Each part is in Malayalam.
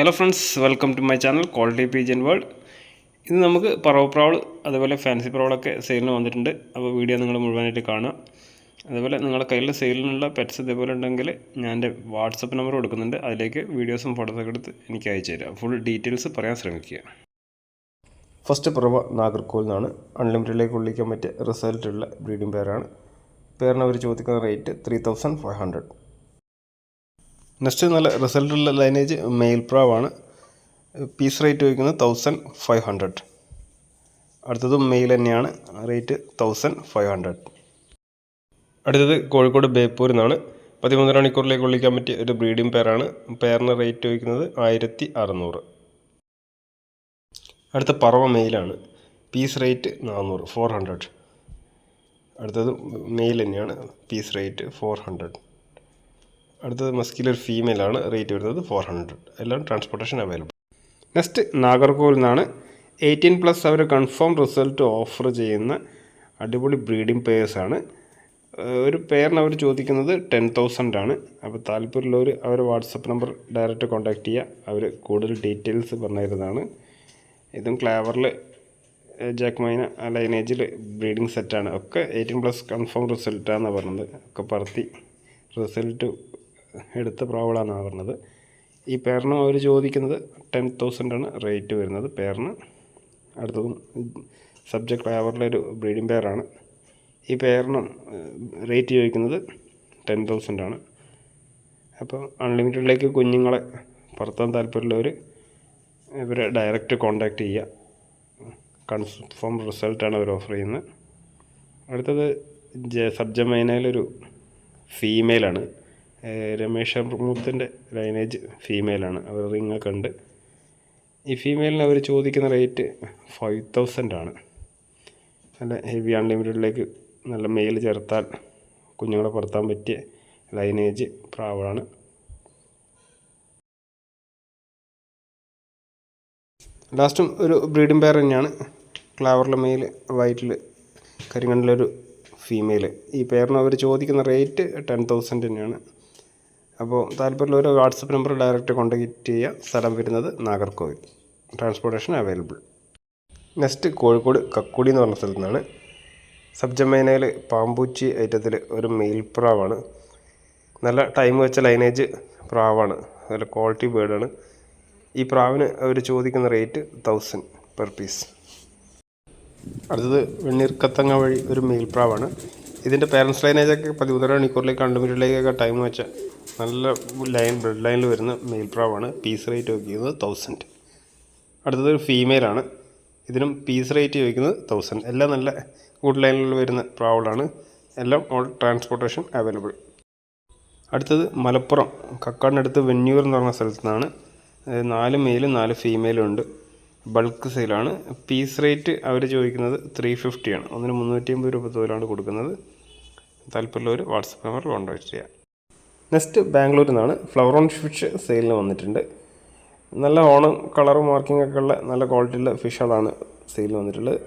Hello friends welcome to my channel quality pigeon world ഇത് നമുക്ക് പറവ് പ്രാവൾ അതുപോലെ ഫാൻസി പ്രാവളൊക്കെ സെയിലിന് വന്നിട്ടുണ്ട്. അപ്പോൾ വീഡിയോ നിങ്ങൾ മുഴുവനായിട്ട് കാണുക. അതുപോലെ നിങ്ങളുടെ കയ്യിൽ സെയിലിനുള്ള പെറ്റ്സ് ഇതേപോലെ ഉണ്ടെങ്കിൽ ഞാൻ എന്റെ വാട്സപ്പ് നമ്പർ കൊടുക്കുന്നുണ്ട്. അതിലേക്ക് വീഡിയോസും ഫോട്ടോസൊക്കെ എടുത്ത് എനിക്ക് അയച്ചു തരാം ഫുൾ ഡീറ്റെയിൽസ് പറയാൻ ശ്രമിക്കുക. ഫസ്റ്റ് പറവ നാഗർകോവിൽ നിന്നാണ്. അൺലിമിറ്റഡിലേക്ക് ഉള്ളിക്കാൻ പറ്റിയ റിസൾട്ടുള്ള ബ്രീഡിംഗ് പെയറാണ് പേരിന് അവർ ചോദിക്കുന്ന rate three thousand five hundred next നല്ല റിസൾട്ടുള്ള ലൈനേജ് മെയിൽ പ്രാവാണ്. പീസ് റേറ്റ് ചോദിക്കുന്നത് തൗസൻഡ് ഫൈവ് ഹൺഡ്രഡ് അടുത്തതും മെയിൽ തന്നെയാണ്. റേറ്റ് തൗസൻഡ് ഫൈവ് ഹൺഡ്രഡ് അടുത്തത് കോഴിക്കോട് ബേപ്പൂരിൽ നിന്നാണ്. പതിമൂന്നര മണിക്കൂറിലേക്ക് വിളിക്കാൻ പറ്റിയ ഒരു ബ്രീഡിംഗ് പെയറാണ്. പെയറിന് റേറ്റ് ചോദിക്കുന്നത് ആയിരത്തി അറുന്നൂറ് അടുത്ത പറവ മെയിലാണ്. പീസ് റേറ്റ് നാനൂറ് ഫോർ ഹൺഡ്രഡ് അടുത്തത് മെയിൽ തന്നെയാണ്. പീസ് റേറ്റ് ഫോർ ഹൺഡ്രഡ് അടുത്തത് മസ്കിലർ ഫീമെയിലാണ് റേറ്റ് വരുന്നത് ഫോർ ഹൺഡ്രഡ് എല്ലാം ട്രാൻസ്പോർട്ടേഷൻ അവൈലബിൾ നെക്സ്റ്റ് നാഗർകോവിൽ നിന്നാണ് എയ്റ്റീൻ പ്ലസ് അവർ കൺഫേം റിസൾട്ട് ഓഫർ ചെയ്യുന്ന അടിപൊളി ബ്രീഡിംഗ് പെയേഴ്സാണ് ഒരു പെയറിന് അവർ ചോദിക്കുന്നത് ടെൻ തൗസൻഡ് ആണ്. അപ്പോൾ താല്പര്യമുള്ളവർ അവർ വാട്സപ്പ് നമ്പർ ഡയറക്റ്റ് കോൺടാക്ട് ചെയ്യുക അവർ കൂടുതൽ ഡീറ്റെയിൽസ് പറഞ്ഞു തരുന്നതാണ് ഇതും ക്ലാവറിൽ ജാക്ക് മൈന ലൈനേജിൽ ബ്രീഡിംഗ് സെറ്റാണ് ഒക്കെ എയ്റ്റീൻ പ്ലസ് കൺഫേം റിസൾട്ടാണെന്നാണ് പറഞ്ഞത്. ഒക്കെ പറത്തി റിസൾട്ട് എടുത്ത പ്രാവളാണെന്നാണ് പറഞ്ഞത്. ഈ പേരിന് അവർ ചോദിക്കുന്നത് ടെൻ തൗസൻഡാണ് റേറ്റ് വരുന്നത്. പേരിന് അടുത്തതും സബ്ജക്ട് അവരുടെ ഒരു ബ്രീഡിംഗ് പെയറാണ് ഈ പേരിനും റേറ്റ് ചോദിക്കുന്നത് ടെൻ തൗസൻഡാണ് അപ്പോൾ അൺലിമിറ്റഡിലേക്ക് കുഞ്ഞുങ്ങളെ പറത്താൻ താല്പര്യമുള്ളവർ ഇവരെ ഡയറക്റ്റ് കോണ്ടാക്റ്റ് ചെയ്യുക കൺഫേം റിസൾട്ടാണ് അവർ ഓഫർ ചെയ്യുന്നത്. അടുത്തത് ജെ സബ്ജമൈനയിലൊരു ഫീമെയിലാണ് രമേശ് മൂത്തിന്റെ ലൈനേജ് ഫീമെയിലാണ് അവർ റിങ്ങൊക്കെ ഉണ്ട്. ഈ ഫീമെയിലിന് അവർ ചോദിക്കുന്ന റേറ്റ് ഫൈവ് തൗസൻഡ് ആണ്. നല്ല ഹെവി അൺലിമിറ്റഡിലേക്ക് നല്ല മെയിൽ ചേർത്താൽ കുഞ്ഞുങ്ങളെ പുറത്താൻ പറ്റിയ ലൈനേജ് പ്രാവാണ്. ലാസ്റ്റും ഒരു ബ്രീഡിംഗ് പെയർ തന്നെയാണ്. ക്ലാവറിലെ മെയിൽ വൈറ്റിൽ കരിങ്കണ്ണിലൊരു ഫീമെയിൽ ഈ പെയറിന് അവർ ചോദിക്കുന്ന റേറ്റ് ടെൻ തൗസൻഡ് തന്നെയാണ്. അപ്പോൾ താല്പര്യമുള്ള ഒരു വാട്സപ്പ് നമ്പർ ഡയറക്റ്റ് കോൺടാക്റ്റ് ചെയ്യുക സ്ഥലം വരുന്നത് Nagercoil. Transportation available. Next Kozhikode Kakkudi എന്ന് പറഞ്ഞ സ്ഥലത്തു നിന്നാണ്. സബ്ജമേനയിൽ പാമ്പൂച്ചി ഐറ്റത്തിൽ ഒരു മെയിൽ പ്രാവാണ്. നല്ല ടൈം വെച്ച ലൈനേജ് പ്രാവാണ്. നല്ല ക്വാളിറ്റി ബേർഡാണ് ഈ പ്രാവിന് അവർ ചോദിക്കുന്ന റേറ്റ് തൗസൻഡ് പെർ പീസ് അടുത്തത് വെണ്ണീർക്കത്തങ്ങ വഴി ഒരു മെയിൽ പ്രാവാണ്. ഇതിന്റെ പേരൻസ് ലൈനേജൊക്കെ പതിമൂന്നര മണിക്കൂറിലേക്ക് രണ്ട് മിനിറ്റിലേക്കൊക്കെ ടൈം വെച്ച നല്ല ലൈൻ ബ്ലഡ് ലൈനിൽ വരുന്ന മെയിൽ പ്രാവാണ്. പീസ് റേറ്റ് വയ്ക്കുന്നത് തൗസൻഡ് അടുത്തത് ഒരു ഫീമെയിലാണ് ഇതിനും പീസ് റേറ്റ് ചോദിക്കുന്നത് തൗസൻഡ് എല്ലാം നല്ല ഗുഡ് ലൈനിൽ വരുന്ന പ്രാവുകളാണ്. എല്ലാം ഓൾ ട്രാൻസ്പോർട്ടേഷൻ അവൈലബിൾ അടുത്തത് മലപ്പുറം. കക്കാടിനടുത്ത് വെന്നൂർ എന്ന് പറഞ്ഞ സ്ഥലത്തു നിന്നാണ് നാല് മെയിലും നാല് ഫീമെയിലും ഉണ്ട്. ബൾക്ക് സെയിലാണ് പീസ് റേറ്റ് അവർ ചോദിക്കുന്നത് ത്രീ ഫിഫ്റ്റിയാണ് ഒന്നിന് മുന്നൂറ്റി അമ്പത് രൂപ തോലാണ് കൊടുക്കുന്നത്. താല്പര്യമുള്ളവർ വാട്സപ്പ് നമ്പർ കോൺടാക്ട് ചെയ്യുക നെക്സ്റ്റ് ബാംഗ്ലൂരിൽ നിന്നാണ് ഫ്ലവർ ഓൺ ഫിഷ് സെയിലിന് വന്നിട്ടുണ്ട്. നല്ല ഓണം കളറും മാർക്കിംഗ് ഒക്കെ ഉള്ള നല്ല ക്വാളിറ്റിയുള്ള ഫിഷുകളാണ് സെയിലിന് വന്നിട്ടുള്ളത്.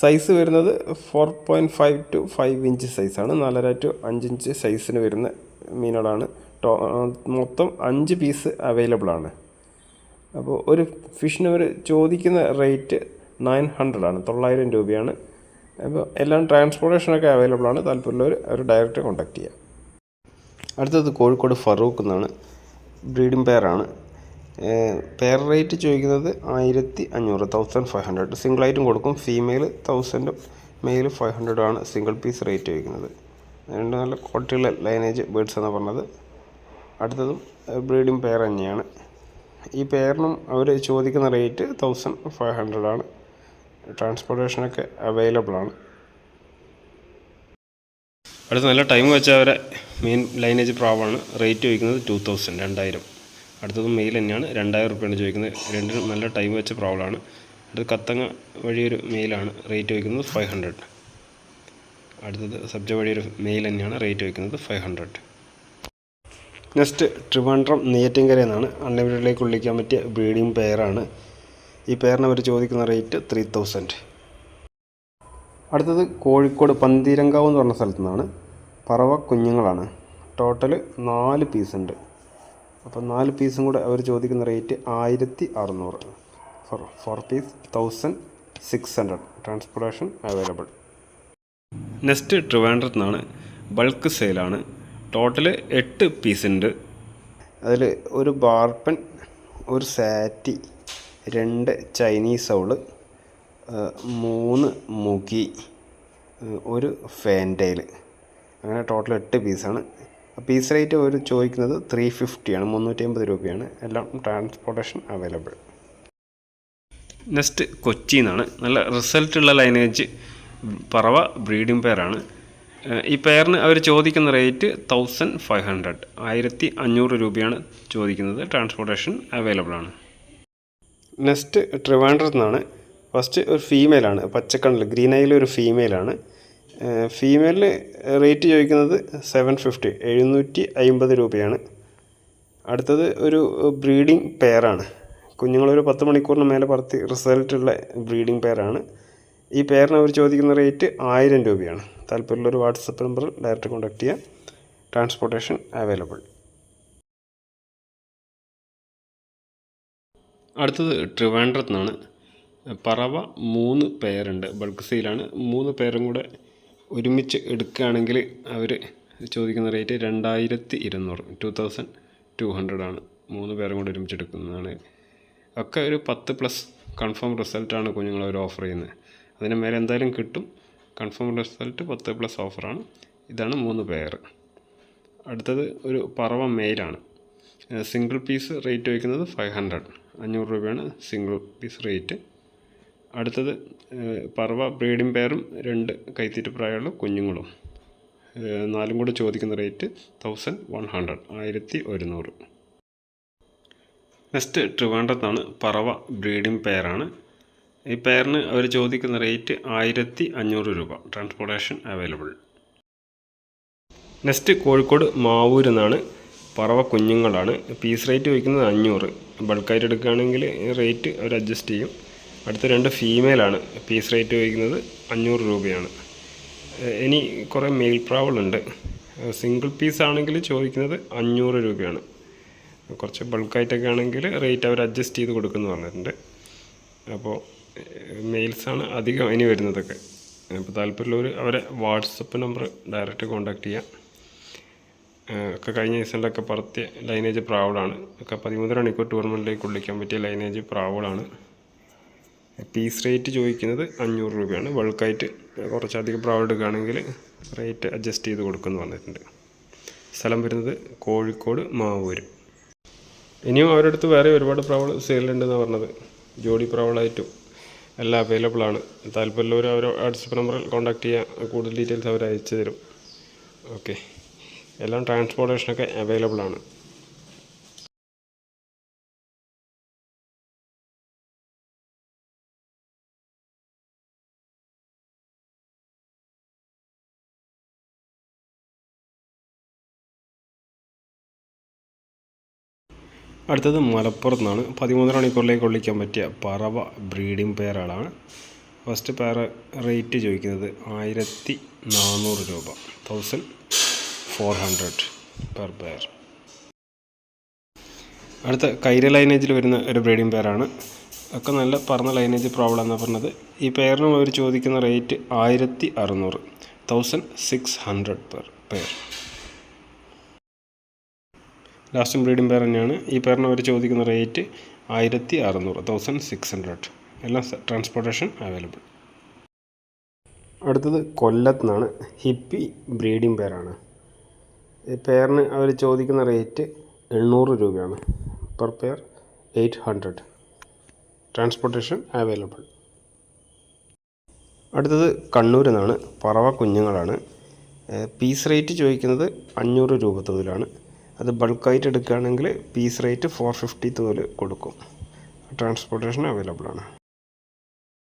സൈസ് വരുന്നത് four point five to five inch സൈസാണ് നാലര ടു അഞ്ച് ഇഞ്ച് സൈസിന് വരുന്ന മീനുകളാണ്. ടോ മൊത്തം അഞ്ച് പീസ് അവൈലബിൾ ആണ്. അപ്പോൾ ഒരു ഫിഷിന് ഒരു ചോദിക്കുന്ന റേറ്റ് നയൻ ഹൺഡ്രഡ് ആണ്. തൊള്ളായിരം രൂപയാണ്. അപ്പോൾ എല്ലാം ട്രാൻസ്പോർട്ടേഷനൊക്കെ അവൈലബിൾ ആണ്. താല്പര്യമുള്ളവർ അവർ ഡയറക്റ്റ് കോൺടാക്ട് ചെയ്യുക അടുത്തത് കോഴിക്കോട് ഫറൂഖ് എന്നാണ്. ബ്രീഡിംഗ് പെയറാണ് പെയർ റേറ്റ് ചോദിക്കുന്നത് ആയിരത്തി അഞ്ഞൂറ് തൗസൻഡ് ഫൈവ് ഹൺഡ്രഡ് സിംഗിളായിട്ടും കൊടുക്കും. ഫീമെയിൽ തൗസൻഡും മെയിൽ ഫൈവ് ഹൺഡ്രഡും ആണ് സിംഗിൾ പീസ് റേറ്റ് ചോദിക്കുന്നത്. രണ്ട് നല്ല ക്വാളിറ്റിയുള്ള ലൈനേജ് ബേഡ്സ് എന്നാണ് പറഞ്ഞത്. അടുത്തതും ബ്രീഡിംഗ് പെയർ തന്നെയാണ്. ഈ പെയറിനും അവർ ചോദിക്കുന്ന റേറ്റ് തൗസൻഡ് ഫൈവ് ഹൺഡ്രഡാണ് ട്രാൻസ്പോർട്ടേഷനൊക്കെ അവൈലബിൾ ആണ്. അടുത്ത നല്ല ടൈം വെച്ച അവരെ മെയിൻ ലൈനേജ് പ്രാവാണ് റേറ്റ് ചോദിക്കുന്നത് ടു തൗസൻഡ് രണ്ടായിരം. അടുത്തത് മെയിൽ തന്നെയാണ്. രണ്ടായിരം റുപ്യാണ് ചോദിക്കുന്നത്. രണ്ടിനും നല്ല ടൈം വെച്ച പ്രാവളാണ് അടുത്തത് കത്തങ്ങ വഴിയൊരു മെയിലാണ് റേറ്റ് ചോദിക്കുന്നത് ഫൈവ് ഹൺഡ്രഡ് അടുത്തത് സബ്ജ വഴിയൊരു മെയിൽ തന്നെയാണ്. റേറ്റ് ചോദിക്കുന്നത് five hundred next Trivandrum Neyyattinkara എന്നാണ്. അൺലിമിറ്റഡിലേക്ക് വിളിക്കാൻ പറ്റിയ ബ്രീഡിംഗ് പെയറാണ് ഈ പെയറിന് ചോദിക്കുന്ന റേറ്റ് ത്രീ തൗസൻഡ് അടുത്തത് കോഴിക്കോട് പന്തീരങ്കാവ് എന്ന് പറഞ്ഞ സ്ഥലത്തു നിന്നാണ്. പറവ കുഞ്ഞുങ്ങളാണ്. ടോട്ടൽ നാല് പീസ് ഉണ്ട്. അപ്പോൾ നാല് പീസും കൂടെ അവർ ചോദിക്കുന്ന റേറ്റ് ആയിരത്തി അറുന്നൂറ്. Four four piece thousand six hundred transportation available next ട്രിവാൻഡ്രത്ത് നിന്നാണ് ബൾക്ക് സെയിലാണ് ടോട്ടൽ എട്ട് പീസ് ഉണ്ട്. അതിൽ ഒരു ബാർപ്പൻ ഒരു സാറ്റി രണ്ട് ചൈനീസ് ഔൾ മൂന്ന് മുഖി ഒരു ഫാന്റൈൽ അങ്ങനെ ടോട്ടൽ എട്ട് പീസാണ് പീസ് റേറ്റ് ഒരു ചോദിക്കുന്നത് ത്രീ ഫിഫ്റ്റിയാണ് മുന്നൂറ്റി അമ്പത് രൂപയാണ്. എല്ലാം ട്രാൻസ്പോർട്ടേഷൻ അവൈലബിൾ നെക്സ്റ്റ് കൊച്ചി നിന്നാണ് നല്ല റിസൾട്ടുള്ള ലൈനേജ് പറവ ബ്രീഡിംഗ് പെയറാണ് ഈ പെയറിന് അവർ ചോദിക്കുന്ന റേറ്റ് തൗസൻഡ് ഫൈവ് ഹൺഡ്രഡ് ആയിരത്തി അഞ്ഞൂറ് രൂപയാണ് ചോദിക്കുന്നത് ട്രാൻസ്പോർട്ടേഷൻ അവൈലബിൾ ആണ്. നെക്സ്റ്റ് ട്രിവാൻഡ്രത്ത് നിന്നാണ് ഫസ്റ്റ് ഒരു ഫീമെയിലാണ് പച്ചക്കണ്ണിൽ ഗ്രീൻ ഐയിൽ ഒരു ഫീമെയിലാണ് ഫീമെയിൽ റേറ്റ് ചോദിക്കുന്നത് സെവൻ ഫിഫ്റ്റി എഴുന്നൂറ്റി അമ്പത് രൂപയാണ്. അടുത്തത് ഒരു ബ്രീഡിംഗ് പെയറാണ് കുഞ്ഞുങ്ങളൊരു പത്ത് മണിക്കൂറിന് മേലെ പറത്തി റിസൾട്ടുള്ള ബ്രീഡിംഗ് പെയറാണ് ഈ പെയറിന് അവർ ചോദിക്കുന്ന റേറ്റ് ആയിരം രൂപയാണ്. താല്പര്യമുള്ളൊരു വാട്സപ്പ് നമ്പറിൽ ഡയറക്റ്റ് കോൺടാക്ട് ചെയ്യാം. ട്രാൻസ്പോർട്ടേഷൻ അവൈലബിൾ അടുത്തത് ട്രിവാൻഡ്രത്ത് നിന്നാണ്. പറവ മൂന്ന് പേരുണ്ട്. ബൾക്ക് സെയിലാണ് മൂന്ന് പേരും കൂടെ ഒരുമിച്ച് എടുക്കുകയാണെങ്കിൽ അവർ ചോദിക്കുന്ന റേറ്റ് രണ്ടായിരത്തി ഇരുന്നൂറ്. ടു തൗസൻഡ് ടു ഹൺഡ്രഡാണ് മൂന്ന് പേരും കൂടെ ഒരുമിച്ച് എടുക്കുന്നതാണ്. ഒക്കെ ഒരു പത്ത് പ്ലസ് കൺഫേം റിസൾട്ടാണ് കുഞ്ഞുങ്ങൾ അവർ ഓഫർ ചെയ്യുന്നത്. അതിന് മേലെ എന്തായാലും കിട്ടും. കൺഫേം റിസൾട്ട് പത്ത് പ്ലസ് ഓഫറാണ്. ഇതാണ് മൂന്ന് പേർ. അടുത്തത് ഒരു പറവ മെയിലാണ്. സിംഗിൾ പീസ് റേറ്റ് വയ്ക്കുന്നത് ഫൈവ് ഹൺഡ്രഡ്. അഞ്ഞൂറ് രൂപയാണ് സിംഗിൾ പീസ് റേറ്റ്. അടുത്തത് പറവ ബ്രീഡിംഗ് പെയറും രണ്ട് കൈത്തീറ്റ പ്രായമുള്ള കുഞ്ഞുങ്ങളും. നാലും കൂടെ ചോദിക്കുന്ന റേറ്റ് തൗസൻഡ് വൺ ഹൺഡ്രഡ് ആയിരത്തി ഒരുന്നൂറ്. നെക്സ്റ്റ് ട്രിവാൻഡ്രത്താണ് പറവ ബ്രീഡിംഗ് പെയറാണ് ഈ പെയറിന് അവർ ചോദിക്കുന്ന റേറ്റ് ആയിരത്തി അഞ്ഞൂറ് രൂപ transportation available next Kozhikode Mavoor എന്നാണ് പറവ കുഞ്ഞുങ്ങളാണ്. പീസ് റേറ്റ് വയ്ക്കുന്നത് അഞ്ഞൂറ്. ബൾക്കായിട്ട് എടുക്കുകയാണെങ്കിൽ റേറ്റ് അവർ അഡ്ജസ്റ്റ് ചെയ്യും. അടുത്ത രണ്ട് ഫീമെയിലാണ് പീസ് റേറ്റ് വയ്ക്കുന്നത് അഞ്ഞൂറ് രൂപയാണ്. ഇനി കുറേ മെയിൽ പ്രാവളുണ്ട് സിംഗിൾ പീസ് ആണെങ്കിൽ ചോദിക്കുന്നത് അഞ്ഞൂറ് രൂപയാണ്. കുറച്ച് ബൾക്കായിട്ടൊക്കെ ആണെങ്കിൽ റേറ്റ് അവർ അഡ്ജസ്റ്റ് ചെയ്ത് കൊടുക്കുമെന്ന് പറഞ്ഞിട്ടുണ്ട്. അപ്പോൾ മെയിൽസാണ് അധികം ഇനി വരുന്നതൊക്കെ. അപ്പോൾ താല്പര്യമുള്ളവർ അവരെ വാട്സപ്പ് നമ്പർ ഡയറക്റ്റ് കോൺടാക്റ്റ് ചെയ്യാം. ഒക്കെ കഴിഞ്ഞ സീസണിലൊക്കെ പറത്തിയ ലൈനേജ് പ്രാവളാണ് ഒക്കെ പതിമൂന്നര മണിക്കൂർ ടൂർണമെന്റിലേക്ക് കൊള്ളിക്കാൻ പറ്റിയ ലൈനേജ് പ്രാവളാണ് പീസ് റേറ്റ് ചോദിക്കുന്നത് അഞ്ഞൂറ് രൂപയാണ്. ബൾക്കായിട്ട് കുറച്ചധികം പ്രാവ് എടുക്കുകയാണെങ്കിൽ റേറ്റ് അഡ്ജസ്റ്റ് ചെയ്ത് കൊടുക്കുമെന്ന് പറഞ്ഞിട്ടുണ്ട്. സ്ഥലം വരുന്നത് കോഴിക്കോട് മാവൂര്. ഇനിയും അവരുടെ അടുത്ത് വേറെ ഒരുപാട് പ്രാവൾ സെയിലുണ്ടെന്നാണ് പറഞ്ഞത്. ജോഡി പ്രാവളായിട്ടും എല്ലാം അവൈലബിൾ ആണ്. താല്പര്യമുള്ളവർ അവർ വാട്സപ്പ് നമ്പറിൽ കോൺടാക്ട് ചെയ്യുക കൂടുതൽ ഡീറ്റെയിൽസ് അവർ അയച്ചു തരും ഓക്കെ എല്ലാം ട്രാൻസ്പോർട്ടേഷനൊക്കെ അവൈലബിൾ ആണ്. അടുത്തത് മലപ്പുറത്ത് നിന്നാണ് പതിമൂന്നര മണിക്കൂറിലേക്ക് കൊള്ളിക്കാൻ പറ്റിയ പറവ ബ്രീഡിംഗ് പെയറുകളാണ് ഫസ്റ്റ് പെയർ റേറ്റ് ചോദിക്കുന്നത് ആയിരത്തി നാനൂറ് രൂപ. Thousand four hundred per pair. അടുത്ത കൈര ലൈനേജിൽ വരുന്ന ഒരു ബ്രീഡിംഗ് പെയറാണ് ഒക്കെ നല്ല പറഞ്ഞ ലൈനേജ് പ്രോബ്ലം എന്നാണ് പറഞ്ഞത്. ഈ പെയറിനും അവർ ചോദിക്കുന്ന റേറ്റ് ആയിരത്തി അറുന്നൂറ് thousand six hundred per pair. Last breeding pair തന്നെയാണ്. ഈ പെയറിന് അവർ ചോദിക്കുന്ന റേറ്റ് ആയിരത്തി അറുന്നൂറ് തൗസൻഡ് സിക്സ് ഹൺഡ്രഡ് എല്ലാം ട്രാൻസ്പോർട്ടേഷൻ അവൈലബിൾ അടുത്തത് കൊല്ലത്ത് നിന്നാണ്. ഹിപ്പി ബ്രീഡിംഗ് പെയറാണ് ഈ പെയറിന് അവർ ചോദിക്കുന്ന റേറ്റ് എണ്ണൂറ് രൂപയാണ്. Per pair eight hundred transportation available അടുത്തത് കണ്ണൂരിൽ നിന്നാണ്. പറവ കുഞ്ഞുങ്ങളാണ്. പീസ് റേറ്റ് ചോദിക്കുന്നത് അഞ്ഞൂറ് രൂപ തോതിലാണ് അത് ബൾക്കായിട്ട് എടുക്കുകയാണെങ്കിൽ പീസ് റേറ്റ് ഫോർ ഫിഫ്റ്റി തോൽ കൊടുക്കും. ട്രാൻസ്പോർട്ടേഷൻ അവൈലബിൾ ആണ്.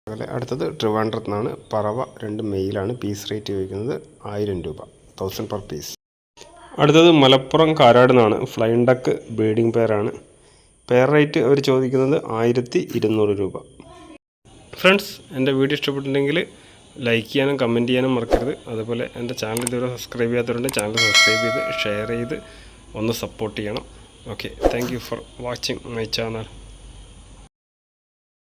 അതുപോലെ അടുത്തത് ട്രിവാൻഡ്രത്ത് നിന്നാണ് പറവ രണ്ട് മെയിലാണ് പീസ് റേറ്റ് ചോദിക്കുന്നത് ആയിരം രൂപ തൗസൻഡ് പെർ പീസ് അടുത്തത് മലപ്പുറം കാരാട് നിന്നാണ് ഫ്ലൈൻ ഡക്ക് ബ്രീഡിംഗ് പെയറാണ് പെയർ റേറ്റ് അവർ ചോദിക്കുന്നത് ആയിരത്തി ഇരുന്നൂറ് രൂപ. ഫ്രണ്ട്സ് എന്റെ വീഡിയോ ഇഷ്ടപ്പെട്ടിട്ടുണ്ടെങ്കിൽ ലൈക്ക് ചെയ്യാനും കമന്റ് ചെയ്യാനും മറക്കരുത്. അതുപോലെ എന്റെ ചാനൽ ഇതുവരെ സബ്സ്ക്രൈബ് ചെയ്യാത്തവരുണ്ട് ചാനൽ സബ്സ്ക്രൈബ് ചെയ്ത് ഷെയർ ചെയ്ത് ഒന്ന് സപ്പോർട്ട് ചെയ്യണം. Okay thank for watching my channel